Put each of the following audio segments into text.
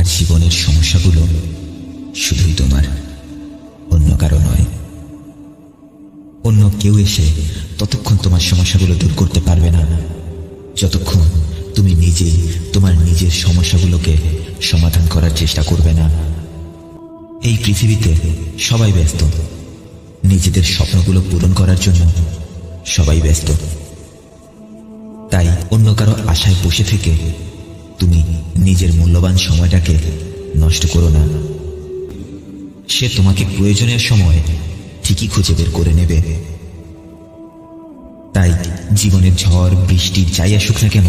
তোমার জীবনের সমস্যাগুলো শুধুই তোমার, অন্য কারও নয়। অন্য কেউ এসে ততক্ষণ তোমার সমস্যাগুলো দূর করতে পারবে না। যতক্ষণ তুমি নিজেই তোমার নিজের সমস্যাগুলোকে সমাধান করার চেষ্টা করবে না। এই পৃথিবীতে সবাই ব্যস্ত। নিজেদের স্বপ্নগুলো পূরণ করার জন্য সবাই ব্যস্ত। তাই অন্য কারও আশায় বসে থেকে তুমি নিজের মূল্যবান সময়টাকে নষ্ট করো না। সে তোমাকে প্রয়োজনের সময় ঠিকই খুঁজে বের করে নেবে। তাই জীবনের ঝড়, বৃষ্টি যাই আসুক না কেন,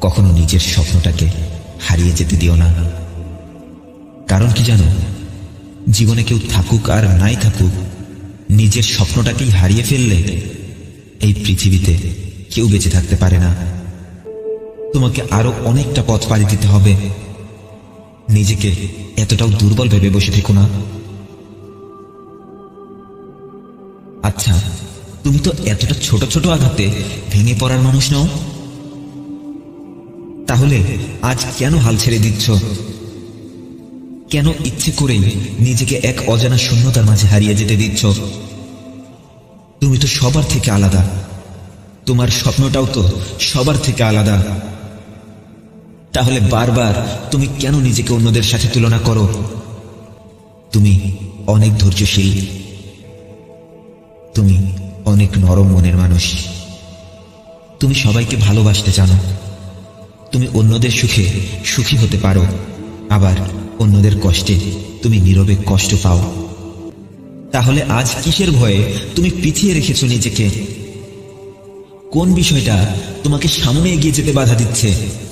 কখনো নিজের স্বপ্নটাকে হারিয়ে যেতে দিও না। কারণ কি জানো, জীবনে কেউ থাকুক আর নাই থাকুক, নিজের স্বপ্নটাকেই হারিয়ে ফেললে এই পৃথিবীতে কেউ বেঁচে থাকতে পারে না। তোমাকে আরও অনেকটা পথ পাড়ি দিতে হবে। নিজেকে এতটাও দুর্বল ভেবে বসে থেকো না। আচ্ছা তুমি তো এতটা ছোট ছোট আঘাতে ভেঙে পড়ার মানুষ নও? তাহলে আজ কেন হাল ছেড়ে দিচ্ছ? কেন ইচ্ছে করেই নিজেকে এক অজানা শূন্যতার মাঝে হারিয়ে যেতে দিচ্ছ? তুমি তো সবার থেকে আলাদা। তোমার স্বপ্নটাও তো সবার থেকে আলাদা। তাহলে বারবার তুমি কেন নিজেকে অন্যদের সাথে তুলনা করো? তুমি অনেক ধৈর্যশীল। তুমি অনেক নরম মনের মানুষ। তুমি সবাইকে ভালোবাসতে জানো। তুমি অন্যদের সুখে সুখী হতে পারো। আবার অন্যদের কষ্টে তুমি নীরবে কষ্ট পাও। তাহলে আজ কিসের ভয়ে তুমি পিছিয়ে রেখেছো নিজেকে? কোন বিষয়টা তোমাকে সামনে এগিয়ে যেতে বাধা দিচ্ছে?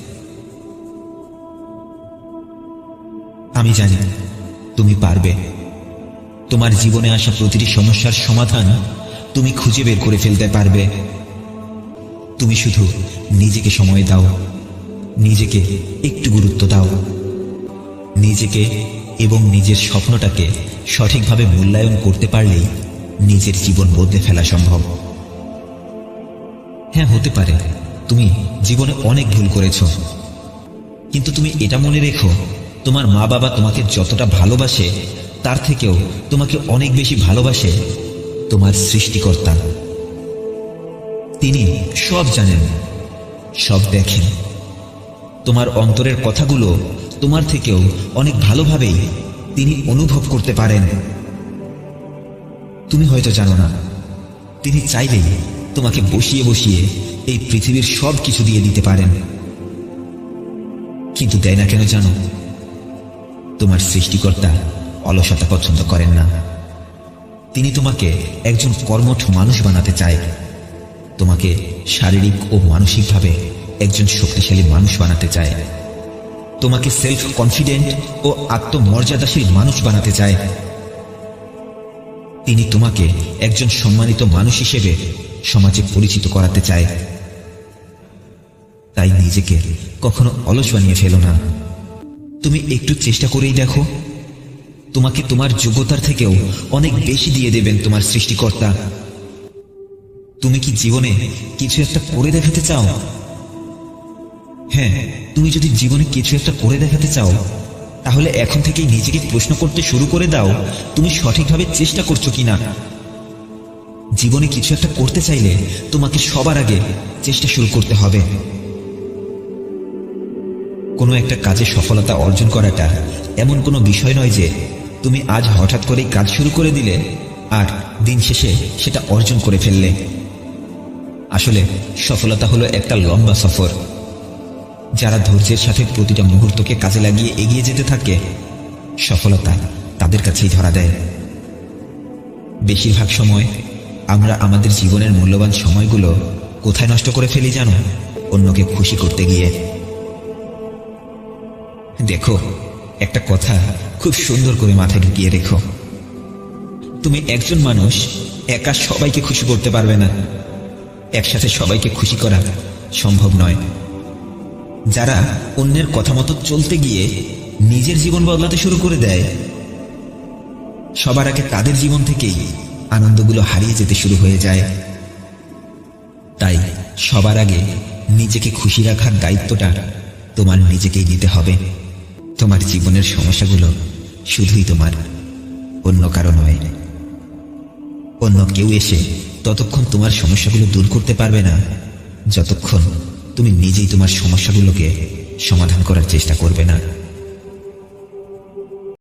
আমি জানি, তুমি পারবে। তোমার জীবনে আসা প্রতিটি সমস্যার সমাধান তুমি খুঁজে বের করে ফেলতে পারবে। তুমি শুধু নিজেকে সময় দাও, নিজেকে একটু গুরুত্ব দাও, নিজেকে এবং নিজের স্বপ্নটাকে সঠিকভাবে মূল্যায়ন করতে পারলেই নিজের জীবন বদলে ফেলা সম্ভব। হ্যাঁ হতে পারে। তুমি জীবনে অনেক ভুল করেছ, কিন্তু তুমি এটা মনে রেখো তোমার মা বাবা তোমাকে যতটা ভালোবাসে, তার থেকেও তোমাকে অনেক বেশি ভালোবাসে তোমার সৃষ্টিকর্তা। তিনি সব জানেন, সব দেখেন। তোমার অন্তরের কথাগুলো তোমার থেকেও অনেক ভালোভাবেই তিনি অনুভব করতে পারেন। তুমি হয়তো জানো না, তিনি চাইলেই তোমাকে বসিয়ে বসিয়ে এই পৃথিবীর সব কিছু দিয়ে দিতে পারেন। কিন্তু দেয় না কেন জানো? তোমার সৃষ্টিকর্তা অলসতা পছন্দ করেন না। তিনি তোমাকে একজন কর্মঠ মানুষ বানাতে চায়। তোমাকে শারীরিক ও মানসিকভাবে একজন শক্তিশালী মানুষ বানাতে চায়। তোমাকে সেলফ কনফিডেন্ট ও আত্মমর্যাদাশীল মানুষ বানাতে চায়। তিনি তোমাকে একজন সম্মানিত মানুষ হিসেবে সমাজে পরিচিত করাতে চায়। তাই নিজেকে কখনো অলস বানিয়ে ফেলো না। তুমি একটু চেষ্টা করেই দেখো। তোমাকে তোমার যোগ্যতার থেকেও অনেক বেশি দিয়ে দেবেন তোমার সৃষ্টিকর্তা। তুমি কি জীবনে কিছু একটা করে দেখাতে চাও? হ্যাঁ তুমি যদি জীবনে কিছু একটা করে দেখাতে চাও, তাহলে এখন থেকেই নিজেকে প্রশ্ন করতে শুরু করে দাও, তুমি সঠিকভাবে চেষ্টা করছ কিনা। জীবনে কিছু একটা করতে চাইলে তোমাকে সবার আগে চেষ্টা শুরু করতে হবে। কোনো একটা কাজে সফলতা অর্জন করাটা এমন কোনো বিষয় নয় যে তুমি আজ হঠাৎ করেই কাজ শুরু করে দিলে আর দিন শেষে সেটা অর্জন করে ফেললে। আসলে সফলতা হলো একটা লম্বা সফর। যারা ধৈর্যের সাথে প্রতিটা মুহূর্তকে কাজে লাগিয়ে এগিয়ে যেতে থাকে, সফলতা তাদের কাছেই ধরা দেয়। বেশিরভাগ সময় আমরা আমাদের জীবনের মূল্যবান সময়গুলো কোথায় নষ্ট করে ফেলি জানো? অন্যকে খুশি করতে গিয়ে। দেখো, একটা কথা খুব সুন্দর করে মাথায় ঢুকিয়ে রেখো। তুমি একজন মানুষ, একা সবাইকে খুশি করতে পারবে না। একসাথে সবাইকে খুশি করা সম্ভব নয়। যারা অন্যের কথা মতো চলতে গিয়ে নিজের জীবন বদলাতে শুরু করে দেয়, সবার আগে তাদের জীবন থেকেই আনন্দগুলো হারিয়ে যেতে শুরু হয়ে যায়। তাই সবার আগে নিজেকে খুশি রাখার দায়িত্বটা তোমার নিজেকেই নিতে হবে। তোমার জীবনের সমস্যাগুলো শুধুই তোমার। অন্য কারও নয়। অন্য কেউ এসে ততক্ষণ তোমার সমস্যাগুলো দূর করতে পারবে না, যতক্ষণ তুমি নিজেই তোমার সমস্যাগুলোকে সমাধান করার চেষ্টা করবে না।